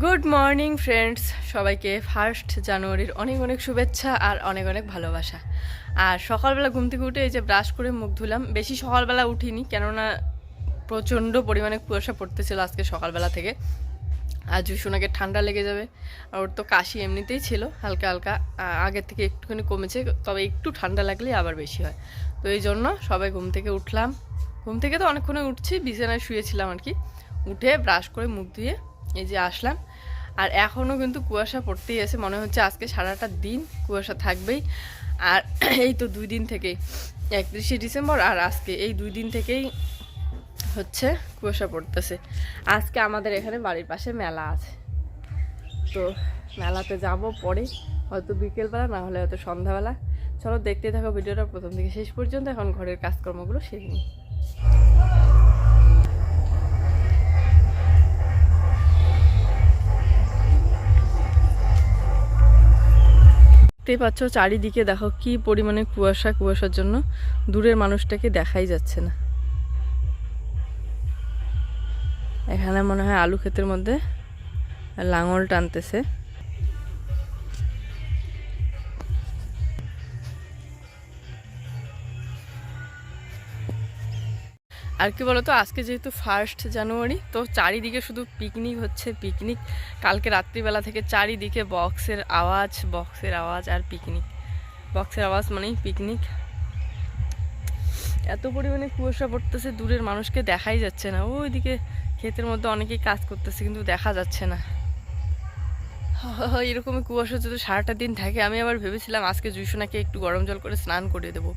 Good morning friends সবাইকে first জানুয়ারির অনেক অনেক শুভেচ্ছা আর অনেক অনেক ভালোবাসা। আর সকালবেলা ঘুম থেকে উঠে এই যে ব্রাশ করে মুখ ধুলাম, বেশি সকালবেলা উঠিনি, কেননা প্রচণ্ড পরিমাণে কুয়াশা পড়তেছিল আজকে সকালবেলা থেকে। আর জুসোনাকে ঠান্ডা লেগে যাবে, আর ওর তো কাশি এমনিতেই ছিল হালকা হালকা আগের থেকে একটুখানি কমেছে, তবে একটু ঠান্ডা লাগলেই আবার বেশি হয়। তো এই জন্য সবাই ঘুম থেকে উঠলাম। ঘুম থেকে তো অনেকক্ষণে উঠছি, বিছানায় শুয়েছিলাম আর কি। উঠে ব্রাশ করে মুখ ধুয়ে এই যে আসলাম। আর এখনও কিন্তু কুয়াশা পড়তেই আছে, মনে হচ্ছে আজকে সারাটা দিন কুয়াশা থাকবেই। আর এই তো দুই দিন থেকেই, একত্রিশে ডিসেম্বর আর আজকে, এই দুই দিন থেকেই হচ্ছে কুয়াশা পড়তেছে। আজকে আমাদের এখানে বাড়ির পাশে মেলা আছে। তো মেলাতে যাব পরে, হয়তো বিকেলবেলা, না হলে হয়তো সন্ধ্যাবেলা। চলো দেখতে থাকো, ভিডিওটা প্রথম থেকে শেষ পর্যন্ত, এখন ঘরের কাজকর্মগুলো সেরে নিই। দেখতেই পাচ্ছ চারিদিকে দেখো কি পরিমাণে কুয়াশা, কুয়াশার জন্য দূরের মানুষটাকে দেখাই যাচ্ছে না। এখানে মনে হয় আলু ক্ষেতের মধ্যে লাঙল টানতেছে। আর কি বলতো, আজকে যেহেতু ফার্স্ট জানুয়ারি, তো চারিদিকে শুধু পিকনিক হচ্ছে পিকনিক কালকে রাত্রিবেলা থেকে চারিদিকে বক্সের আওয়াজ বক্সের আওয়াজ আর পিকনিক বক্সের আওয়াজ মানেই পিকনিক এত পরিমাণে কুয়াশা পড়তেছে, দূরের মানুষকে দেখাই যাচ্ছে না। ওইদিকে ক্ষেতের মধ্যে অনেকেই কাজ করতেছে, কিন্তু দেখা যাচ্ছে না। এরকমই কুয়াশা যদি সারাটা দিন থাকে, আমি আবার ভেবেছিলাম আজকে জুইসোনাকে একটু গরম জল করে স্নান করিয়ে দেবো।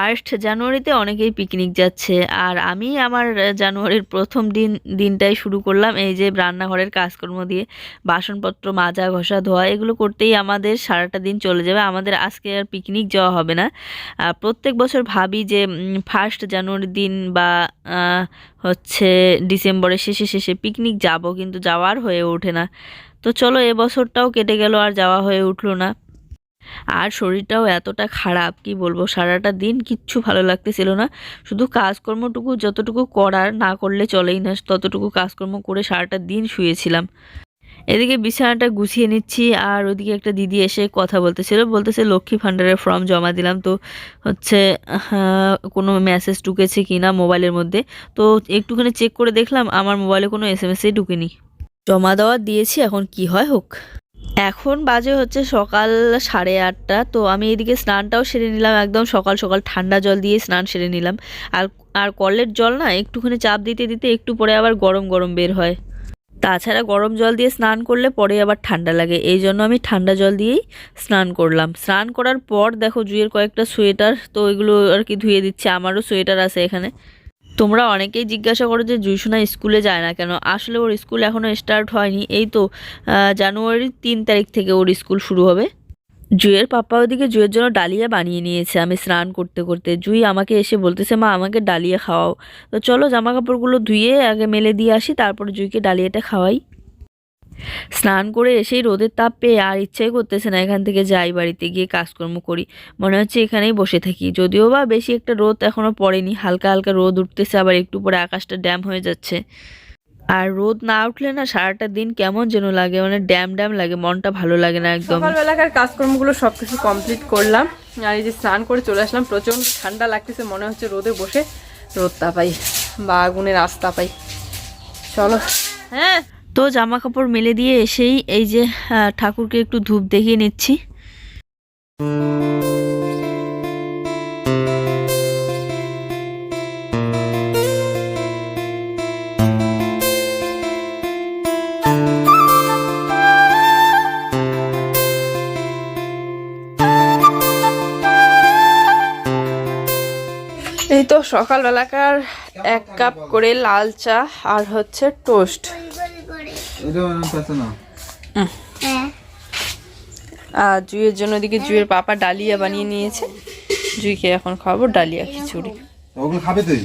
ফার্স্ট জানুয়ারিতে অনেকেই পিকনিক যাচ্ছে। আর আমি আমার জানুয়ারির প্রথম দিন, দিনটাই শুরু করলাম এই যে রান্নাঘরের কাজকর্ম দিয়ে। বাসনপত্র মাজা, ঘষা, ধোয়া, এগুলো করতেই আমাদের সারাটা দিন চলে যাবে। আমাদের আজকে আর পিকনিক যাওয়া হবে না। প্রত্যেক বছর ভাবি যে ফার্স্ট জানুয়ারির দিন বা হচ্ছে ডিসেম্বরের শেষে শেষে পিকনিক যাব, কিন্তু যাওয়ার হয়ে ওঠে না। তো চলো এবছরটাও কেটে গেল, আর যাওয়া হয়ে উঠল না। আর শরীরটাও এতটা খারাপ, কি বলব? সারাটা দিন কিচ্ছু ভালো লাগতেছিল না। শুধু কাজকর্মটুকু যতটুকু করার না করলে চলেই না, ততটুকু কাজকর্ম করে সারাটা দিন শুয়েছিলাম। এদিকে বিছানাটা গুছিয়ে নিচ্ছি আর ওদিকে একটা দিদি এসে কথা বলতেছিল। বলতেছে, লক্ষ্মী ভাণ্ডারের ফর্ম জমা দিলাম তো হচ্ছে কোনো মেসেজ ঢুকেছে কি না মোবাইলের মধ্যে? তো একটুখানি চেক করে দেখলাম, আমার মোবাইলে কোনো এস এম এসই ঢুকেনি। জমা দেওয়া দিয়েছি, এখন কি হয় হোক। এখন বাজে হচ্ছে সকাল সাড়ে আটটা, তো আমি এদিকে স্নানটাও সেরে নিলাম, একদম সকাল সকাল ঠান্ডা জল দিয়ে স্নান সেরে নিলাম। আর আর কলের জল না একটুখানি চাপ দিতে দিতে একটু পরে আবার গরম গরম বের হয়। তাছাড়া গরম জল দিয়ে স্নান করলে পরে আবার ঠান্ডা লাগে, এই জন্য আমি ঠান্ডা জল দিয়েই স্নান করলাম। স্নান করার পর দেখো জুয়ের কয়েকটা সোয়েটার, তো ওইগুলো আর কি ধুয়ে দিচ্ছে, আমারও সোয়েটার আছে এখানে। তোমরা অনেকেই জিজ্ঞাসা করো যে জুইসোনা স্কুলে যায় না কেন? আসলে ওর স্কুল এখনও স্টার্ট হয়নি। এই তো জানুয়ারির তিন তারিখ থেকে ওর স্কুল শুরু হবে। জুয়ের পাপ্পা ওদিকে জুয়ের জন্য ডালিয়া বানিয়ে নিয়েছে আমি স্নান করতে করতে। জুই আমাকে এসে বলতেছে, মা, আমাকে ডালিয়া খাওয়াও। তো চলো জামা কাপড়গুলো ধুয়ে আগে মেলে দিয়ে আসি, তারপর জুইকে ডালিয়াটা খাওয়াই। স্নান করে এসেই রোদের তাপ পেয়ে আর ইচ্ছাই করতেছে না এখান থেকে যাই বাড়িতে গিয়ে কাজকর্ম করি। মনে হচ্ছে এখানেই বসে থাকি। যদিও বা বেশি একটা রোদ এখনও পড়েনি হালকা হালকা রোদ উঠতেছে আবার একটু পরে আকাশটা ড্যাম হয়ে যাচ্ছে। আর রোদ না উঠলে না সারাটা দিন কেমন যেন লাগে মানে ড্যাম ড্যাম লাগে মনটা ভালো লাগে না একদম। সকালবেলাকার কাজকর্মগুলো সব কিছু কমপ্লিট করলাম আর এই যে স্নান করে চলে আসলাম প্রচণ্ড ঠান্ডা লাগতেছে মনে হচ্ছে রোদে বসে রোদ তাপাই বা আগুনের রাস্তা পাই চলো। হ্যাঁ তো জামা কাপড় মেলে দিয়ে এসেই এই যে ঠাকুরকে একটু ধূপ দেখিয়ে নিচ্ছি। এই তো সকালবেলাকার এক কাপ করে লাল চা আর হচ্ছে টোস্ট। আর জুয়ের জন্য ওদিকে জুয়ের পাপা ডালিয়া বানিয়ে নিয়েছে। জুইকে এখন খাব ডালিয়া খিচুড়ি। ওগুলো খাবে তুই?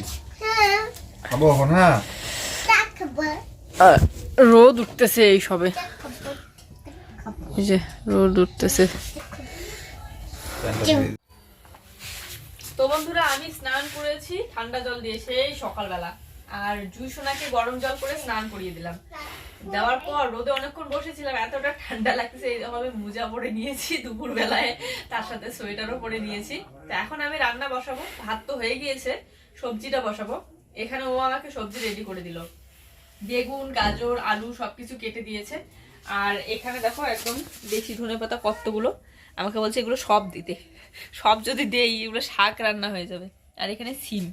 খাব এখন হ্যাঁ? রোদ উঠতেছে এই সবে। যে রোদ উঠতেছে। তো বন্ধুরা আমি স্নান করেছি ঠান্ডা জল দিয়ে সেই সকালবেলা। আর জুই সোনাকে গরম জল করে স্নান করিয়ে দিলাম। দেওয়ার পর রোদে অনেকক্ষণ বসেছিলাম, এতটা ঠান্ডা লাগছে এইভাবে মোজা পরে নিয়েছি দুপুর বেলায় তার সাথে সোয়েটারও পরে নিয়েছি। তো এখন আমি রান্না বসাবো, ভাত তো হয়ে গিয়েছে, সবজিটা বসাবো। এখানে ও আমাকে সবজি রেডি করে দিল। বেগুন, গাজর, আলু সবকিছু কেটে দিয়েছে। আর এখানে দেখো একদম দেশি ধনে পাতা কতগুলো, আমাকে বলছে এগুলো সব দিতে। সব যদি দেই, এগুলো শাক রান্না হয়ে যাবে। আর এখানে সিম।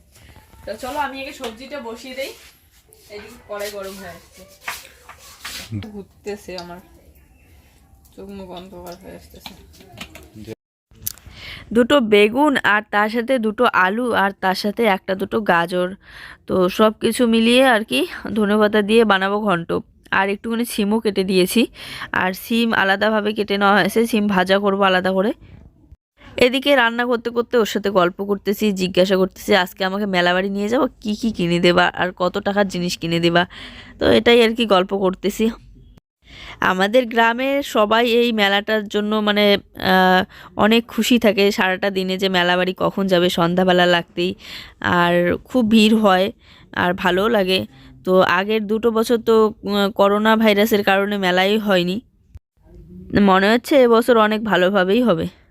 তো চলো আমি আগে সবজিটা বসিয়ে দেই। এদিকে কড়াই গরম হয়ে আসছে। ঘুরতেছে আমার। চোখ মুখ অন্ধকার হয়ে আসতেছে। দুটো বেগুন আর তার সাথে দুটো আলু আর তার সাথে একটা দুটো গাজর। তো সব কিছু মিলিয়ে আর কি ধনেপাতা দিয়ে বানাবো ঘন্ট। আর একটুখানি সিমও কেটে দিয়েছি। আর সিম আলাদাভাবে কেটে নেওয়া হয়েছে। সিম ভাজা করব আলাদা করে। এদিকে রান্না করতে করতে ওর সাথে গল্প করতেছি, জিজ্ঞাসা করতেছি, আজকে আমাকে মেলাবাড়ি নিয়ে যাব? কি কি কিনে দেবা? আর কত টাকার জিনিস কিনে দেবা? তো এটাই আর কি গল্প করতেছি। আমাদের গ্রামে সবাই এই মেলাটার জন্য মানে অনেক খুশি থাকে সারাটা দিনে যে মেলা বাড়ি কখন যাবে, সন্ধ্যাবেলা লাগতেই। আর খুব ভিড় হয় আর ভালোও লাগে। তো আগের দুটো বছর তো করোনা ভাইরাসের কারণে মেলাই হয়নি। মনে হচ্ছে এবছর অনেক ভালোভাবেই হবে।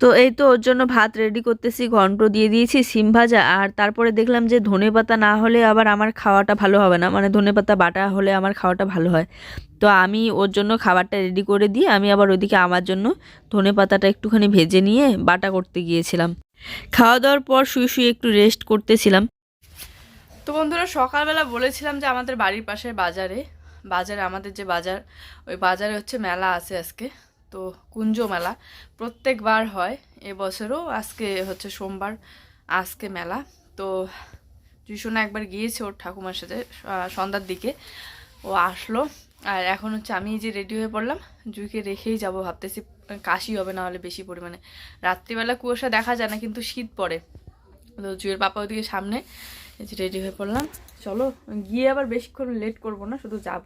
তো এই তো ওর জন্য ভাত রেডি করতেছি, ঘন্ট দিয়ে দিয়েছি, সিম ভাজা, আর তারপরে দেখলাম যে ধনে পাতা না হলে আবার আমার খাওয়াটা ভালো হবে না। মানে ধনে পাতা বাটা হলে আমার খাওয়াটা ভালো হয়। তো আমি ওর জন্য খাবারটা রেডি করে দিয়ে আমি আবার ওইদিকে আমার জন্য ধনে পাতাটা একটুখানি ভেজে নিয়ে বাটা করতে গিয়েছিলাম। খাওয়া দাওয়ার পর শুয়ে শুয়ে একটু রেস্ট করতেছিলাম। তো বন্ধুরা, সকালবেলা বলেছিলাম যে আমাদের বাড়ির পাশে বাজারে বাজারে আমাদের যে বাজার, ওই বাজারে হচ্ছে মেলা আছে আজকে। তো কুঞ্জ মেলা প্রত্যেকবার হয় এবছরও। আজকে হচ্ছে সোমবার, আজকে মেলা। তো টিউশনে একবার গিয়েছে ওর ঠাকুমার সাথে সন্ধ্যার দিকে। ও আসলো। আর এখন হচ্ছে আমি যে রেডি হয়ে পড়লাম, জুইকে রেখেই যাব ভাবতেছি, কাশি হবে না হলে বেশি পরিমাণে। রাত্রিবেলা কুয়াশা দেখা যায় না, কিন্তু শীত পড়ে। তো জুয়ের পাপা ওদিকে সামনে, এই যে রেডি হয়ে পড়লাম। চলো, গিয়ে আবার বেশিক্ষণ লেট করব না, শুধু যাব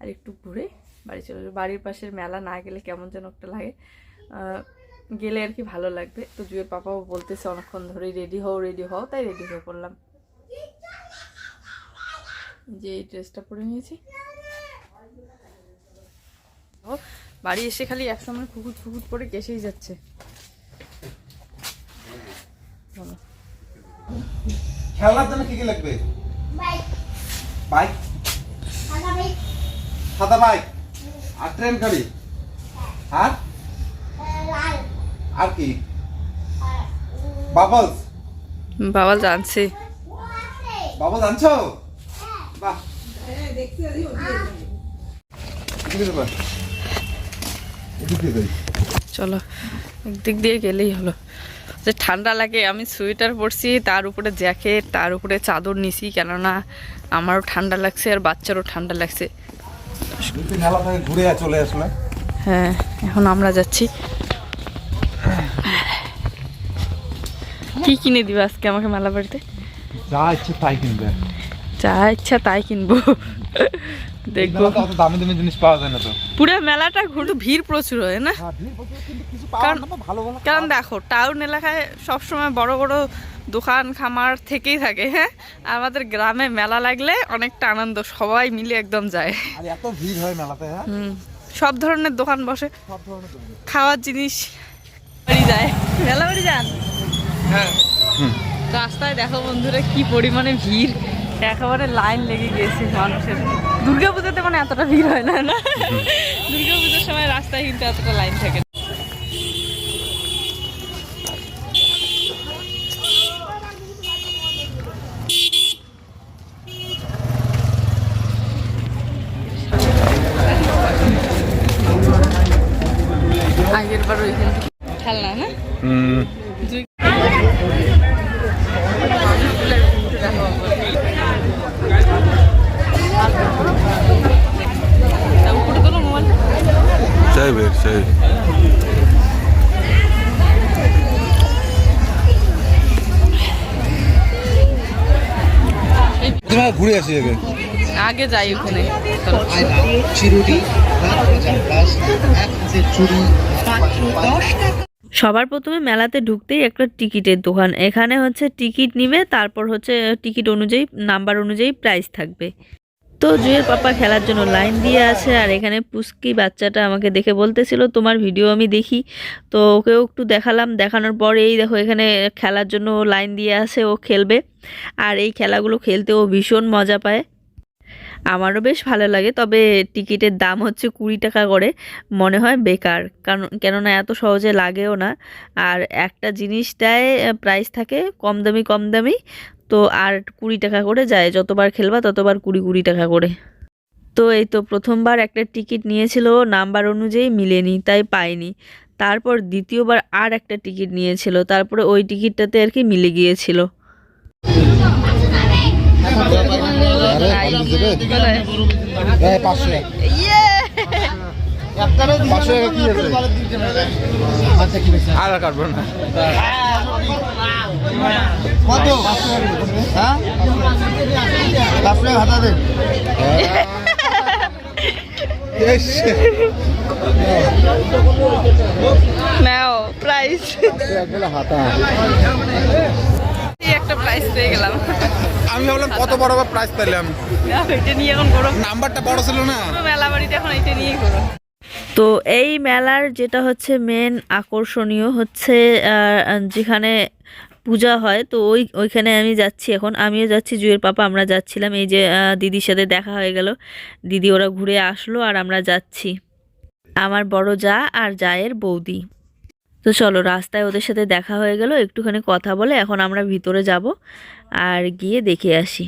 আর একটু ঘুরে বাড়ি চলে যাব। বাড়ির পাশের মেলা না গেলে কেমন যেন একটা লাগে। গেলে আর কি ভালো লাগবে। তো জুয়ের পাপাও বলতেছে অনেকক্ষণ ধরেই রেডি হও রেডি হও। তাই রেডি হয়ে পড়লাম। যে এই ড্রেসটা পরে নিয়েছি। ও বাড়ি এসে খালি একসময় খুকুট খুকুট পরে কেসেই যাচ্ছে। বলো। খেলনার জন্য কি কি লাগবে? বাইক সাদা বাইক আর ট্রেন গাড়ি? আর? আর কি? বাবলস বাবলস আনছো? বাহ। চলো একদিক দিয়ে গেলেই হলো। যে ঠান্ডা লাগে আমি সোয়েটার পরছি তার উপরে জ্যাকেট তার উপরে চাদর নিছি কেননা আমারও ঠান্ডা লাগছে আর বাচ্চারও ঠান্ডা লাগছে। মেলা থেকে ঘুরে চলে আসলাম। হ্যাঁ এখন আমরা যাচ্ছি। কি কিনে দিবে আজকে আমাকে মেলা বাড়িতে যা ইচ্ছে তাই কিনবে। যা ইচ্ছা তাই কিনবো। দেখব। দামি দামি জিনিস পাওয়া যায় না তো। পুরো মেলাটা ভিড় প্রচুর হয় না? হ্যাঁ কারণ- ভালো ভালো কারণ দেখো টাউন এলাকায় সবসময় বড় বড় দোকান খামার থেকেই থাকে হ্যাঁ? আমাদের গ্রামে মেলা লাগলে অনেকটা আনন্দ সবাই মিলে একদম যায়। এত ভিড় হয় মেলাতে হ্যাঁ? সব ধরনের দোকান বসে। খাওয়ার জিনিস বাড়ি যায়। মেলা বাড়ি যান? রাস্তায় দেখো বন্ধুরা কি পরিমাণে ভিড়। একেবারে লাইন লেগে গিয়েছে মানুষের। দুর্গা পুজোতে মানে এতটা ভিড় হয় না না? দুর্গা পুজোর সময় রাস্তায় কিন্তু এতটা লাইন থাকে না। আগের বার ওইখান থেকে খেলনা না হুম দুই উপরে তোলো মোবাইল চাই ঘুরে আসি আগে আগে যাই ওখানে। সবার প্রথমে মেলাতে ঢুকতেই একটা টিকিটের দোকান। এখানে হচ্ছে টিকিট নিবে তারপর হচ্ছে টিকিট অনুযায়ী নাম্বার অনুযায়ী প্রাইস থাকবে। তো জুয়ের পাপা খেলার জন্য লাইন দিয়ে আছে আর এখানে পুস্কি বাচ্চাটা আমাকে দেখে বলতেছিল, তোমার ভিডিও আমি দেখি। তো ওকেও একটু দেখালাম, দেখানোর পর এই দেখো এখানে খেলার জন্য লাইন দিয়ে আছে, ও খেলবে। আর এই খেলাগুলো খেলতে ও ভীষণ মজা পায়। আমারও বেশ ভালো লাগে, তবে টিকিটের দাম হচ্ছে কুড়ি টাকা করে, মনে হয় বেকার। কারণ, কেননা এত সহজে লাগেও না। আর একটা জিনিসটায় প্রাইস থাকে, কম দামি কম দামি। তো আর কুড়ি টাকা করে যায়। যতবার খেলবা ততবার কুড়ি কুড়ি টাকা করে। তো এই তো প্রথমবার একটা টিকিট নিয়েছিল নাম্বার অনুযায়ী মিলেনি তাই পাইনি। তারপর দ্বিতীয়বার আর একটা টিকিট নিয়েছিল তারপরে ওই টিকিটটাতে আর কি মিলে গিয়েছিল। এই পাঁচশো পাঁচশো টাকা কি আছে আর আর কাটবো না। কত? হ্যাঁ? পাঁচশো টাকা হাতা দে নাও প্রাইস একটা প্রাইস পেয়ে গেলাম। আমি ভাবলাম কত বড় বড় প্রাইস পেলাম। এটা নিয়ে এখন করো নাম্বারটা বড় ছিল না। মেলা বাড়িতে এখন এটা নিয়েই করো তো এই মেলার যেটা হচ্ছে মেন আকর্ষণীয় হচ্ছে যেখানে পূজা হয়, তো ওই, ওইখানে আমি যাচ্ছি এখন। আমিও যাচ্ছি, জুয়ের পাপা, আমরা যাচ্ছিলাম। এই যে দিদির সাথে দেখা হয়ে গেল। দিদি ওরা ঘুরে আসলো আর আমরা যাচ্ছি। আমার বড় যা আর জায়ের বৌদি। তো চলো, রাস্তায় ওদের সাথে দেখা হয়ে গেল। একটুখানি কথা বলে এখন আমরা ভিতরে যাব আর গিয়ে দেখে আসি।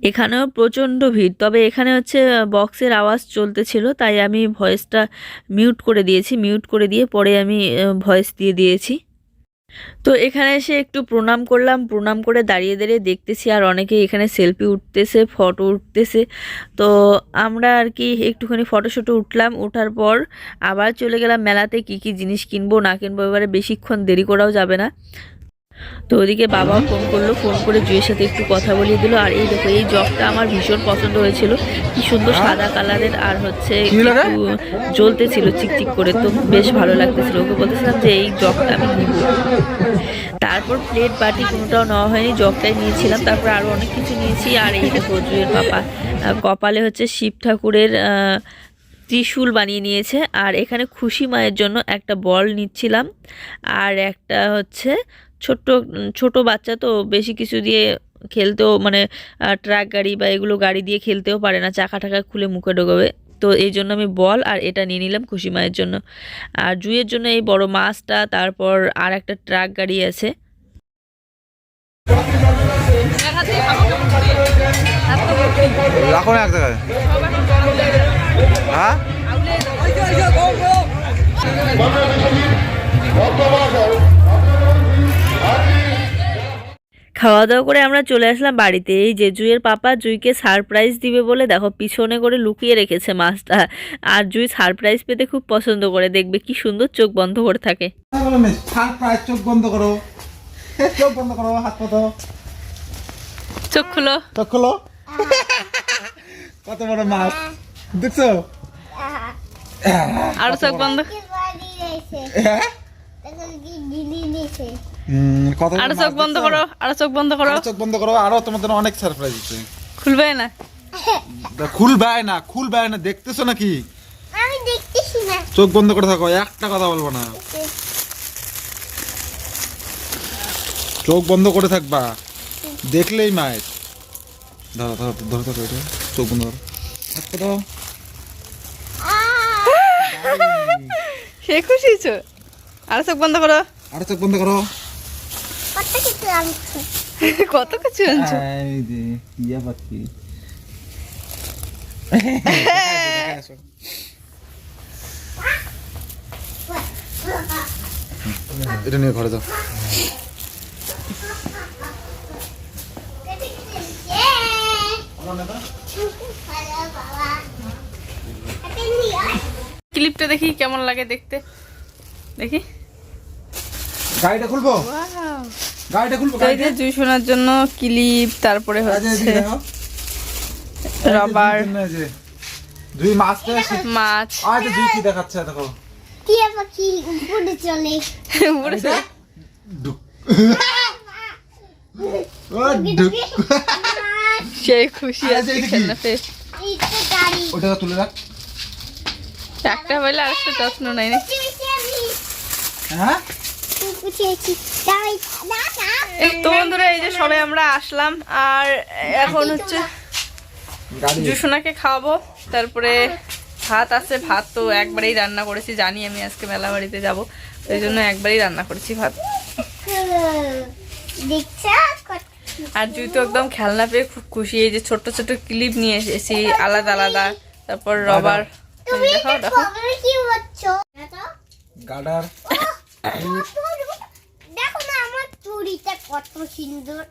এখানেও প্রচণ্ড ভিড়। তবে এখানে হচ্ছে বক্সের আওয়াজ চলতেছিল, তাই আমি ভয়েসটা মিউট করে দিয়েছি। মিউট করে দিয়ে পরে আমি ভয়েস দিয়ে দিয়েছি। তো এখানে এসে একটু প্রণাম করলাম। প্রণাম করে দাঁড়িয়ে দাঁড়িয়ে দেখতেছি আর অনেকে এখানে সেলফি উঠতেছে ফটো উঠতেছে। তো আমরা আর কি একটুখানি ফটো শটো উঠলাম। ওঠার পর আবার চলে গেলাম মেলাতে কি কি জিনিস কিনবো না কিনবো, এবারে বেশিক্ষণ দেরি করাও যাবে না। তো ওদিকে বাবাও ফোন করল ফোন করে জুয়ের সাথে একটু কথা বলিয়ে দিল। আর এই দেখো এই জগটা আমার ভীষণ পছন্দ হয়েছিল। কি সুন্দর সাদা কালারের আর হচ্ছে হলো রে? চিকচিক করে তো বেশ ভালো লাগতেছিল। ওকে বলতেছিলাম যে এই জগটা আমি নিব। তারপর প্লেট বাটি কোনোটাও নেওয়া হয়নি জগটাই নিয়েছিলাম। তারপর আরও অনেক কিছু নিয়েছি। আর এই দেখো জুয়ের পাপা কপালে হচ্ছে শিব ঠাকুরের আহ, ত্রিশূল বানিয়ে নিয়েছে। আর এখানে খুশি মায়ের জন্য একটা বল নিচ্ছিলাম। আর একটা হচ্ছে ছোট্ট ছোট বাচ্চা তো বেশি কিছু দিয়ে খেলতেও মানে ট্রাক গাড়ি বা এগুলো গাড়ি দিয়ে খেলতেও পারে না। চাকা টাকা খুলে মুখে ঢোকাবে। তো এই জন্য আমি বল আর এটা নিয়ে নিলাম খুশি মায়ের জন্য। আর জুয়ের জন্য এই বড় মাছটা তারপর আর একটা ট্রাক গাড়ি আছে। রাখো না এক জায়গায়। হ্যাঁ? খাওয়া দাওয়া করে আমরা চলে আসলাম বাড়িতে। এই যে জুইয়ের পাপা জুইকে সারপ্রাইজ দিবে বলে দেখো পিছনে করে লুকিয়ে রেখেছে মাছটা। আর জুই সারপ্রাইজ পেতে খুব পছন্দ করে দেখবে কি সুন্দর চোখ বন্ধ করে থাকে। সারপ্রাইজ চোখ বন্ধ করো। চোখ বন্ধ করো হাত পাতো চোখ খুলো। চোখ খোলো। কত বড় মাছ। দেখছ? আরও চোখ বন্ধ। হ্যাঁ? কত আরও চোখ বন্ধ করো আরও চোখ বন্ধ করো। আরও চোখ বন্ধ করো আরও তোমাদের অনেক সারপ্রাইজ আছে। খুলবে না? খুলবে না খুলবে না দেখতেছো নাকি? আমি দেখতেছি না। চোখ বন্ধ করে থাকো একটা কথা বলব না। চোখ বন্ধ করে থাকবা। দেখলেই মায়ের। ধরো ধরো ধরো ধরো এটা চোখ বন্ধ করো। হাত পাতো। সে খুশি আরও চোখ বন্ধ করো। আরও চোখ বন্ধ করো। কিছু আনছো কত কিছু আনছো এই যে ইয়া পাখি। এটা নিয়ে ঘরে যাও। ক্লিপটা দেখি কেমন লাগে দেখতে। দেখি। গাড়িটা খুলবো? গাড়িটা জুই শোনার জন্য ক্লিপ তারপরে হচ্ছে রবার। দুই মাছ মাছ। আয় দুই কি দেখাচ্ছে দেখো। টিয়া পাখি উপরে চলে। উপরে চলে। সেই খুশি আছে এটা কি? খেলনা পেয়ে এইটা গাড়ি। ওটা তুলে রাখ। একটা বলে আর একটা যত্ন নাই না। হ্যাঁ? এই তো বন্ধুরা এই যে সবাই আমরা আসলাম আর এখন হচ্ছে জুসোনাকে খাওয়াবো তারপরে ভাত আছে ভাত তো একবারেই রান্না করেছি জানি আমি আজকে মেলা বাড়িতে যাব ওই জন্য একবারই রান্না করেছি ভাত। আর জুই তো একদম খেলনা পেয়ে খুব খুশি এই যে ছোট্ট ছোট ক্লিপ নিয়ে এসেছি আলাদা আলাদা তারপর রবার। তুমি দেখো এটা দেখো। কি হচ্ছে? দেখো গাডার কত সুন্দর।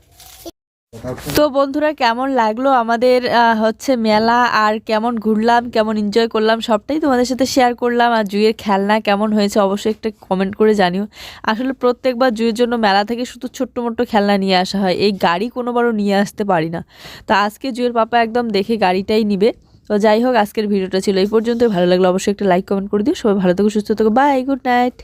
তো বন্ধুরা, কেমন লাগল আমাদের হচ্ছে মেলা? আর কেমন ঘুরলাম, কেমন এনজয় করলাম, সবটাই তোমাদের সাথে শেয়ার করলাম। আর জুয়ের খেলনা কেমন হয়েছে অবশ্যই একটা কমেন্ট করে জানিও। আসলে প্রত্যেকবার জুয়ের জন্য মেলা থেকে শুধু ছোট্ট মোট্ট খেলনা নিয়ে আসা হয়। এই গাড়ি কোনোবারও নিয়ে আসতে পারি না। তো আজকে জুয়ের পাপা একদম দেখে গাড়িটাই নিবে। তো যাই হোক, আজকের ভিডিওটা ছিল এই পর্যন্ত ভালো লাগল অবশ্যই একটা লাইক কমেন্ট করে দিও। সবাই ভালো থেকো, সুস্থ থেকো। Bye good night